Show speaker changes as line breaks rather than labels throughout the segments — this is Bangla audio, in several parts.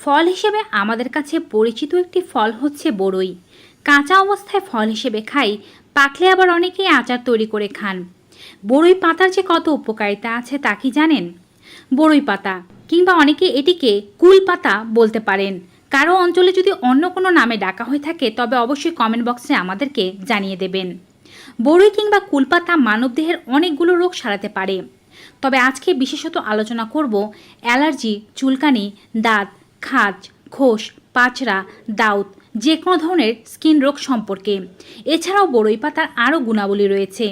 ফল হিসেবে আমাদের কাছে পরিচিত একটি ফল হচ্ছে বড়ই। কাঁচা অবস্থায় ফল হিসেবে খাই, পাকলে আবার অনেকেই আচার তৈরি করে খান। বড়ই পাতার যে কত উপকারিতা আছে তা কি জানেন? বড়ই পাতা, কিংবা অনেকে এটিকে কুল পাতা বলতে পারেন। কারও অঞ্চলে যদি অন্য কোনো নামে ডাকা হয়ে থাকে, তবে অবশ্যই কমেন্ট বক্সে আমাদেরকে জানিয়ে দেবেন। বড়ই কিংবা কুলপাতা মানবদেহের অনেকগুলো রোগ সারাতে পারে। তবে আজকে বিশেষত আলোচনা করব অ্যালার্জি, চুলকানি, দাঁত খাজ খোস পাচড়া দাউত যে কোনো ধরনের স্কিন রোগ সম্পর্কে। এছাড়াও বড়ই পাতার আরও গুণাবলী রয়েছে।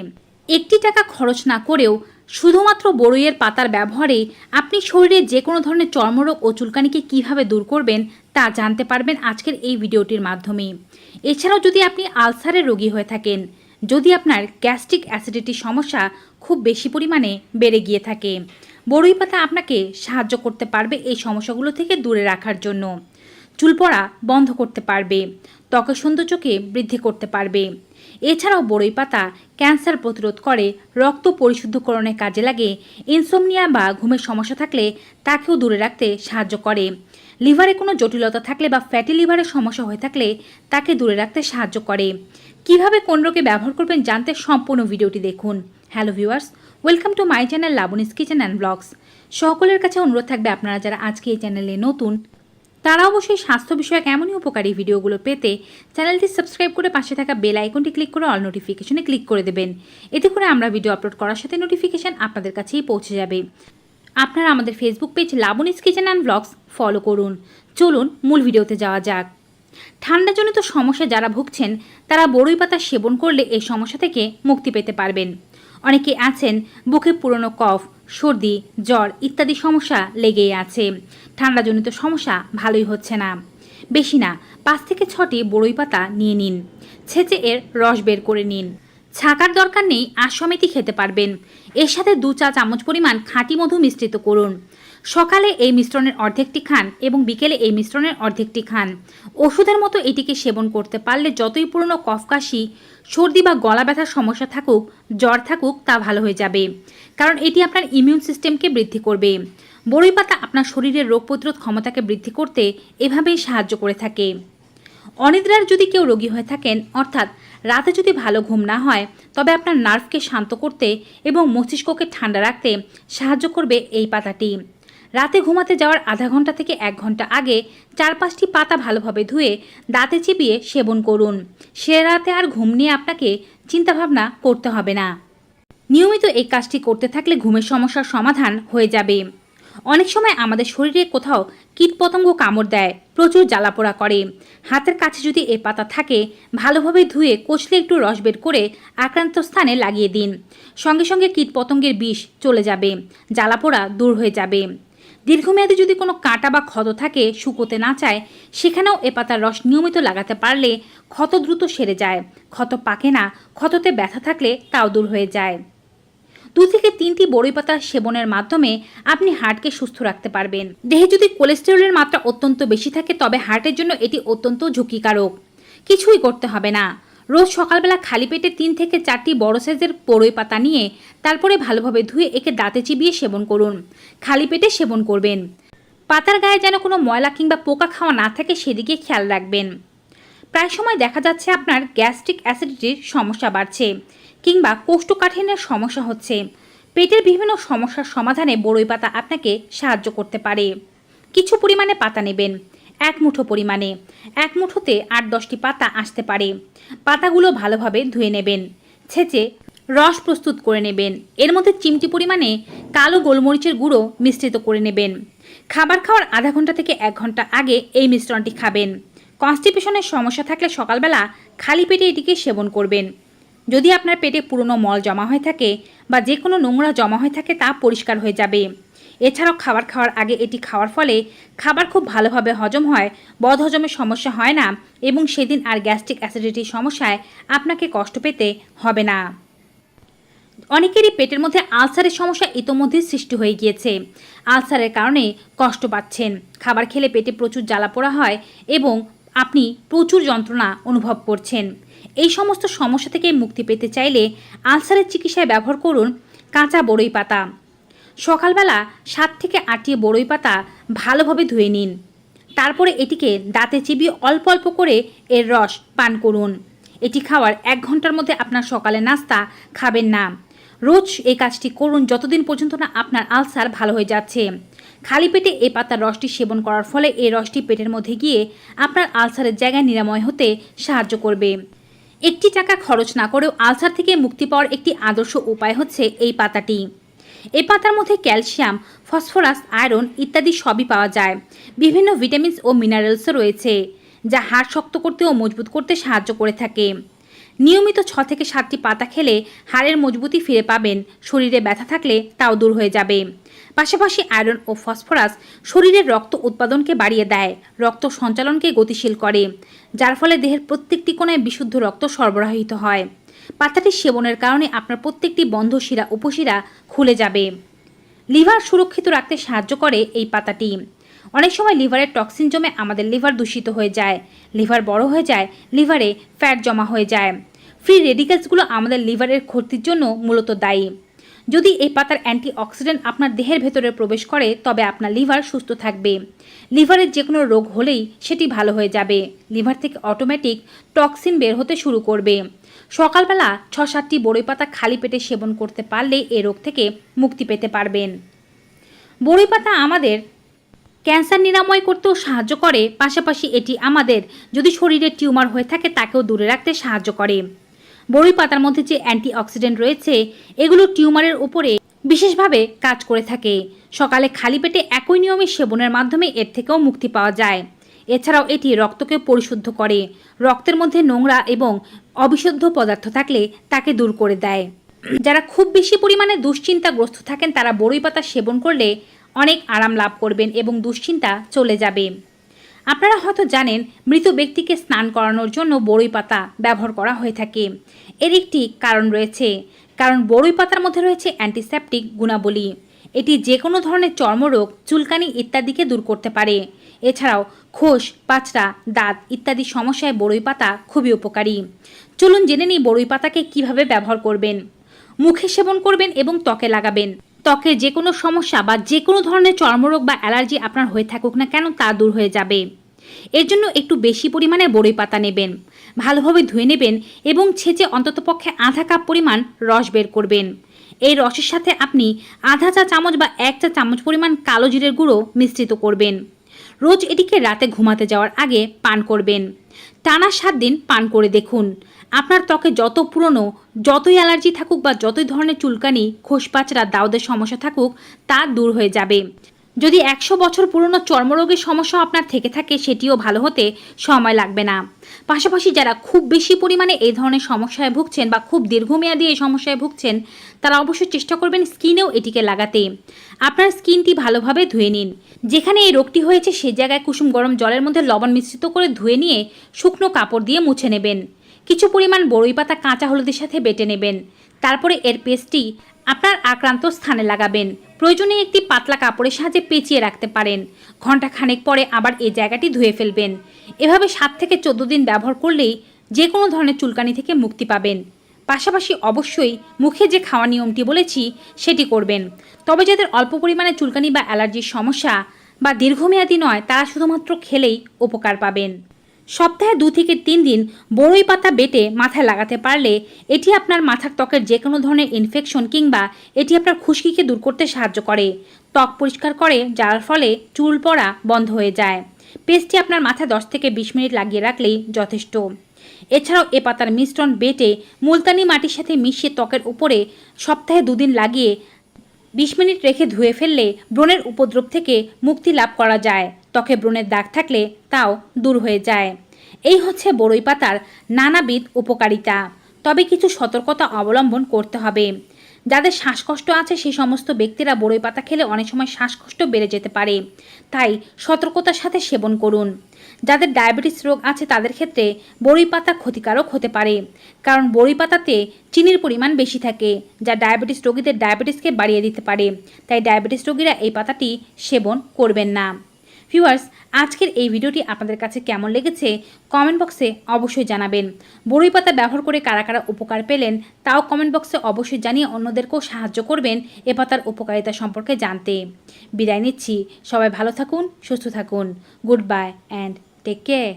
একটি টাকা খরচ না করেও শুধুমাত্র বড়ইয়ের পাতার ব্যবহারে আপনি শরীরে যে কোনো ধরনের চর্মরোগ ও চুলকানিকে কীভাবে দূর করবেন তা জানতে পারবেন আজকের এই ভিডিওটির মাধ্যমে। এছাড়াও যদি আপনি আলসারের রোগী হয়ে থাকেন, যদি আপনার গ্যাস্ট্রিক অ্যাসিডিটির সমস্যা খুব বেশি পরিমাণে বেড়ে গিয়ে থাকে বড়ই পাতা আপনাকে সাহায্য করতে পারবে এই সমস্যাগুলো থেকে দূরে রাখার জন্য। চুল পড়া বন্ধ করতে পারবে, ত্বকের সৌন্দর্যকে বৃদ্ধি করতে পারবে। এছাড়াও বড়ই পাতা ক্যান্সার প্রতিরোধ করে, রক্ত পরিশুদ্ধকরণে কাজে লাগে, ইনসোমনিয়া বা ঘুমের সমস্যা থাকলে তাকেও দূরে রাখতে সাহায্য করে। লিভারে কোনো জটিলতা থাকলে বা ফ্যাটি লিভারের সমস্যা হয়ে থাকলে তাকে দূরে রাখতে সাহায্য করে। কীভাবে কোন রোগে ব্যবহার করবেন জানতে সম্পূর্ণ ভিডিওটি দেখুন। Hello viewers welcome to my channel Labony's kitchen and blogs সকলের কাছে অনুরোধ থাকবে আপনারা যারা আজকে এই চ্যানেলে নতুন, তারা অবশ্যই স্বাস্থ্য বিষয়ক এমনই উপকারী ভিডিওগুলো পেতে চ্যানেলটি সাবস্ক্রাইব করে পাশে থাকা বেল আইকনটি ক্লিক করে অল নোটিফিকেশনে ক্লিক করে দেবেন। এতে করে আমরা ভিডিও আপলোড করার সাথে নোটিফিকেশন আপনাদের কাছেই পৌঁছে যাবে। আপনারা আমাদের Facebook page Labony's kitchen and blogs follow করুন। চলুন মূল ভিডিওতে যাওয়া যাক। ঠান্ডাজনিত সমস্যা যারা ভুগছেন, তারা বড়ই পাতা সেবন করলে এই সমস্যা থেকে মুক্তি পেতে পারবেন। অনেকে আছেন বুকে পুরনো কফ, সর্দি, জ্বর ইত্যাদি সমস্যা লেগেই আছে। ঠান্ডাজনিত সমস্যা ভালোই হচ্ছে না। বেশি না, পাঁচ থেকে ছটি বড়ই পাতা নিয়ে নিন। ছেচে এর রস বের করে নিন। ছাকার দরকার নেই আশ্বমেতি খেতে পারবেন। এর সাথে দু চা চামচ পরিমাণ খাঁটি মধু মিশ্রিত করুন। সকালে এই মিশ্রণের অর্ধেকটি খান এবং বিকেলে এই মিশ্রণের অর্ধেকটি খান। ওষুধের মতো এটিকে সেবন করতে পারলে যতই পুরনো কফকাশি সর্দি বা গলা ব্যথার সমস্যা থাকুক, জ্বর থাকুক, তা ভালো হয়ে যাবে। কারণ এটি আপনার ইমিউন সিস্টেমকে বৃদ্ধি করবে। বড়ই পাতা আপনার শরীরের রোগ প্রতিরোধ ক্ষমতাকে বৃদ্ধি করতে এভাবেই সাহায্য করে থাকে। অনিদ্রার যদি কেউ রোগী হয়ে থাকেন, অর্থাৎ রাতে যদি ভালো ঘুম না হয়, তবে আপনার নার্ভকে শান্ত করতে এবং মস্তিষ্ককে ঠান্ডা রাখতে সাহায্য করবে এই পাতাটি। রাতে ঘুমাতে যাওয়ার আধা ঘণ্টা থেকে এক ঘণ্টা আগে চার পাঁচটি পাতা ভালোভাবে ধুয়ে দাঁতে চিপিয়ে সেবন করুন। সে রাতে আর ঘুম নিয়ে আপনাকে চিন্তাভাবনা করতে হবে না। নিয়মিত এই কাজটি করতে থাকলে ঘুমের সমস্যার সমাধান হয়ে যাবে। অনেক সময় আমাদের শরীরে কোথাও কীটপতঙ্গ কামড় দেয়, প্রচুর জ্বালাপোড়া করে। হাতের কাছে যদি এ পাতা থাকে, ভালোভাবে ধুয়ে কচলে একটু রস বের করে আক্রান্ত স্থানে লাগিয়ে দিন। সঙ্গে সঙ্গে কীটপতঙ্গের বিষ চলে যাবে, জ্বালাপোড়া দূর হয়ে যাবে। দীর্ঘমেয়াদী যদি কোনো কাঁটা বা ক্ষত থাকে, শুকোতে না চায়, সেখানেও এ পাতার রস নিয়মিত লাগাতে পারলে ক্ষত দ্রুত সেরে যায়। ক্ষত পাকে না, ক্ষততে ব্যথা থাকলে তাও দূর হয়ে যায়। দু থেকে তিনটি বড়ই পাতা সেবনের মাধ্যমে আপনি হার্টকে সুস্থ রাখতে পারবেন। দেহে যদি কোলেস্টেরলের মাত্রা অত্যন্ত বেশি থাকে, তবে হার্টের জন্য এটি অত্যন্ত ঝুঁকিকারক। কিছুই করতে হবে না। রোজ সকালবেলা খালি পেটে তিন থেকে চারটি বড় সাইজের বড়ই পাতা নিয়ে তারপরে ভালোভাবে ধুয়ে একে দাঁতে চিবিয়ে সেবন করুন। খালি পেটে সেবন করবেন। পাতার গায়ে যেন কোনো ময়লা কিংবা পোকা খাওয়া না থাকে, সেদিকে খেয়াল রাখবেন। প্রায় সময় দেখা যাচ্ছে আপনার গ্যাস্ট্রিক অ্যাসিডিটির সমস্যা বাড়ছে। কিংবা কোষ্ঠকাঠিন্যের সমস্যা হচ্ছে। পেটের বিভিন্ন সমস্যার সমাধানে বড়ই পাতা আপনাকে সাহায্য করতে পারে। কিছু পরিমাণে পাতা নেবেন, এক মুঠো পরিমাণে। এক মুঠোতে আট দশটি পাতা আসতে পারে। পাতাগুলো ভালোভাবে ধুয়ে নেবেন, ছেঁচে রস প্রস্তুত করে নেবেন। এর মধ্যে চিমটি পরিমাণে কালো গোলমরিচের গুঁড়ো মিশ্রিত করে নেবেন। খাবার খাওয়ার আধা ঘণ্টা থেকে এক ঘণ্টা আগে এই মিশ্রণটি খাবেন। কনস্টিপেশনের সমস্যা থাকলে সকালবেলা খালি পেটে এটিকে সেবন করবেন। যদি আপনার পেটে পুরনো মল জমা হয়ে থাকে বা যে কোনো নোংরা জমা হয়ে থাকে তা পরিষ্কার হয়ে যাবে। এছাড়াও খাবার খাওয়ার আগে এটি খাওয়ার ফলে খাবার খুব ভালোভাবে হজম হয় বদ হজমের সমস্যা হয় না এবং সেদিন আর গ্যাস্ট্রিক অ্যাসিডিটির সমস্যায় আপনাকে কষ্ট পেতে হবে না। অনেকেরই পেটের মধ্যে আলসারের সমস্যা ইতোমধ্যে সৃষ্টি হয়ে গিয়েছে। আলসারের কারণে কষ্ট পাচ্ছেন। খাবার খেলে পেটে প্রচুর জ্বালা পোড়া হয় এবং আপনি প্রচুর যন্ত্রণা অনুভব করছেন। এই সমস্ত সমস্যা থেকে মুক্তি পেতে চাইলে আলসারের চিকিৎসায় ব্যবহার করুন কাঁচা বড়ই পাতা। সকালবেলা সাত থেকে আটটি বড়ই পাতা ভালোভাবে ধুয়ে নিন। তারপরে এটিকে দাঁতে চিবিয়ে অল্প অল্প করে এর রস পান করুন। এটি খাওয়ার এক ঘণ্টার মধ্যে আপনার সকালে নাস্তা খাবেন না। রোজ এই কাজটি করুন যতদিন পর্যন্ত না আপনার আলসার ভালো হয়ে যাচ্ছে। খালি পেটে এই পাতার রসটি সেবন করার ফলে এই রসটি পেটের মধ্যে গিয়ে আপনার আলসারের জায়গায় নিরাময় হতে সাহায্য করবে। একটি টাকা খরচ না করেও আলসার থেকে মুক্তি পাওয়ার একটি আদর্শ উপায় হচ্ছে এই পাতাটি। এই পাতার মধ্যে ক্যালসিয়াম, ফসফরাস, আয়রন ইত্যাদি সবই পাওয়া যায়। বিভিন্ন ভিটামিনস ও মিনারেলসও রয়েছে, যা হাড় শক্ত করতে ও মজবুত করতে সাহায্য করে থাকে। নিয়মিত ছ থেকে সাতটি পাতা খেলে হাড়ের মজবুতি ফিরে পাবেন, শরীরে ব্যথা থাকলে তাও দূর হয়ে যাবে। পাশাপাশি আয়রন ও ফসফরাস শরীরের রক্ত উৎপাদনকে বাড়িয়ে দেয়, রক্ত সঞ্চালনকে গতিশীল করে। যার ফলে দেহের প্রত্যেকটি কোণায় বিশুদ্ধ রক্ত সরবরাহিত হয়। পাতাটি সেবনের কারণে আপনার প্রত্যেকটি বন্ধ শিরা, উপশিরা খুলে যাবে। লিভার সুরক্ষিত রাখতে সাহায্য করে এই পাতাটি। অনেক সময় লিভারের টক্সিন জমে আমাদের লিভার দূষিত হয়ে যায়। লিভার বড় হয়ে যায়, লিভারে ফ্যাট জমা হয়ে যায়। ফ্রি রেডিকেলসগুলো আমাদের লিভারের ক্ষতির জন্য মূলত দায়ী। যদি এই পাতার অ্যান্টি অক্সিডেন্ট আপনার দেহের ভেতরে প্রবেশ করে, তবে আপনার লিভার সুস্থ থাকবে। লিভারের যে কোনো রোগ হলেই সেটি ভালো হয়ে যাবে। লিভার থেকে অটোমেটিক টক্সিন বের হতে শুরু করবে। সকালবেলা ছ সাতটি বড়ই পাতা খালি পেটে সেবন করতে পারলে এ রোগ থেকে মুক্তি পেতে পারবেন। বড়ই পাতা আমাদের ক্যান্সার নিরাময় করতেও সাহায্য করে, পাশাপাশি এটি আমাদের যদি শরীরে টিউমার হয়ে থাকে, তাকেও দূরে রাখতে সাহায্য করে। বড়ই পাতার মধ্যে যে অ্যান্টিঅক্সিডেন্ট রয়েছে, এগুলো টিউমারের উপরে বিশেষভাবে কাজ করে থাকে। সকালে খালি পেটে একই নিয়মে সেবনের মাধ্যমে এর থেকেও মুক্তি পাওয়া যায়। এছাড়াও এটি রক্তকে পরিশুদ্ধ করে। রক্তের মধ্যে নোংরা এবং অবিশুদ্ধ পদার্থ থাকলে তাকে দূর করে দেয়। যারা খুব বেশি পরিমাণে দুশ্চিন্তাগ্রস্ত থাকেন, তারা বড়ই পাতা সেবন করলে অনেক আরাম লাভ করবেন এবং দুশ্চিন্তা চলে যাবে। আপনারা হয়তো জানেন, মৃত ব্যক্তিকে স্নান করানোর জন্য বড়ই পাতা ব্যবহার করা হয়ে থাকে। এর একটি কারণ রয়েছে, কারণ বড়ই পাতার মধ্যে রয়েছে অ্যান্টিসেপটিক গুণাবলী। এটি যে কোনো ধরনের চর্মরোগ, চুলকানি ইত্যাদিকে দূর করতে পারে। এছাড়াও খোস, পাচড়া, দাঁত ইত্যাদি সমস্যায় বড়ই পাতা খুবই উপকারী। চলুন জেনে নিই বড়ই পাতাকে কীভাবে ব্যবহার করবেন। মুখে সেবন করবেন এবং ত্বকে লাগাবেন। ত্বকের যে কোনো সমস্যা বা যে কোনো ধরনের চর্মরোগ বা অ্যালার্জি আপনার হয়ে থাকুক না কেন তা দূর হয়ে যাবে। এর জন্য একটু বেশি পরিমাণে বড়ই পাতা নেবেন, ভালোভাবে ধুয়ে নেবেন এবং ছেঁচে অন্ততপক্ষে আধা কাপ পরিমাণ রস বের করবেন। এই রসের সাথে আপনি আধা চা চামচ বা এক চা চামচ পরিমাণ কালো জিরের গুঁড়ো মিশ্রিত করবেন। রোজ এটিকে রাতে ঘুমাতে যাওয়ার আগে পান করবেন। টানা সাত দিন পান করে দেখুন। আপনার ত্বকে যত পুরনো, যতই অ্যালার্জি থাকুক বা যতই ধরনের চুলকানি খোসপাচড়া দাউদের সমস্যা থাকুক, তা দূর হয়ে যাবে। যদি একশো বছর পুরনো চর্মরোগের সমস্যা আপনার থেকে থাকে, সেটিও ভালো হতে সময় লাগবে না। পাশাপাশি যারা খুব বেশি পরিমাণে এই ধরনের সমস্যায় ভুগছেন বা খুব দীর্ঘমেয়াদী এই সমস্যায় ভুগছেন, তারা অবশ্যই চেষ্টা করবেন স্কিনেও এটিকে লাগাতে। আপনার স্কিনটি ভালোভাবে ধুয়ে নিন। যেখানে এই রোগটি হয়েছে, সে জায়গায় কুসুম গরম জলের মধ্যে লবণ মিশ্রিত করে ধুয়ে নিয়ে শুকনো কাপড় দিয়ে মুছে নেবেন। কিছু পরিমাণ বড়ই পাতা কাঁচা হলুদের সাথে বেটে নেবেন। তারপরে এর পেস্টটি আপনার আক্রান্ত স্থানে লাগাবেন। প্রয়োজনে একটি পাতলা কাপড়ের সাহায্যে পেঁচিয়ে রাখতে পারেন। ঘণ্টা খানেক পরে আবার এই জায়গাটি ধুয়ে ফেলবেন। এভাবে সাত থেকে চোদ্দ দিন ব্যবহার করলেই যে কোনো ধরনের চুলকানি থেকে মুক্তি পাবেন। পাশাপাশি অবশ্যই মুখে যে খাওয়া নিয়মটি বলেছি, সেটি করবেন। তবে যাদের অল্প পরিমাণে চুলকানি বা অ্যালার্জির সমস্যা বা দীর্ঘমেয়াদী নয়, তারা শুধুমাত্র খেলেই উপকার পাবেন। সপ্তাহে দু থেকে তিন দিন বড়ই পাতা বেটে মাথায় লাগাতে পারলে এটি আপনার মাথার ত্বকের যে কোনো ধরনের ইনফেকশন কিংবা এটি আপনার খুশকিকে দূর করতে সাহায্য করে। ত্বক পরিষ্কার করে, যার ফলে চুল পড়া বন্ধ হয়ে যায়। পেস্টটি আপনার মাথায় দশ থেকে বিশ মিনিট লাগিয়ে রাখলেই যথেষ্ট। এছাড়াও এ পাতার মিশ্রণ বেটে মুলতানি মাটির সাথে মিশিয়ে ত্বকের উপরে সপ্তাহে দুদিন লাগিয়ে বিশ মিনিট রেখে ধুয়ে ফেললে ব্রণের উপদ্রব থেকে মুক্তি লাভ করা যায়। ত্বকে ব্রণের দাগ থাকলে তাও দূর হয়ে যায়। এই হচ্ছে বড়ই পাতার নানাবিধ উপকারিতা। তবে কিছু সতর্কতা অবলম্বন করতে হবে। যাদের শ্বাসকষ্ট আছে, সেই সমস্ত ব্যক্তিরা বড়ই পাতা খেলে অনেক সময় শ্বাসকষ্ট বেড়ে যেতে পারে। তাই সতর্কতার সাথে সেবন করুন। যাদের ডায়াবেটিস রোগ আছে, তাদের ক্ষেত্রে বড়ই পাতা ক্ষতিকারক হতে পারে। কারণ বড়ই পাতাতে চিনির পরিমাণ বেশি থাকে, যা ডায়াবেটিস রোগীদের ডায়াবেটিসকে বাড়িয়ে দিতে পারে। তাই ডায়াবেটিস রোগীরা এই পাতাটি সেবন করবেন না। ভিউয়ার্স, আজকের এই ভিডিওটি আপনাদের কাছে কেমন লেগেছে কমেন্ট বক্সে অবশ্যই জানাবেন। বড়ই পাতা ব্যবহার করে কারা কারা উপকার পেলেন তাও কমেন্ট বক্সে অবশ্যই জানিয়ে অন্যদেরকেও সাহায্য করবেন এ পাতার উপকারিতা সম্পর্কে জানতে। বিদায় নিচ্ছি। সবাই ভালো থাকুন, সুস্থ থাকুন। Good bye and take care.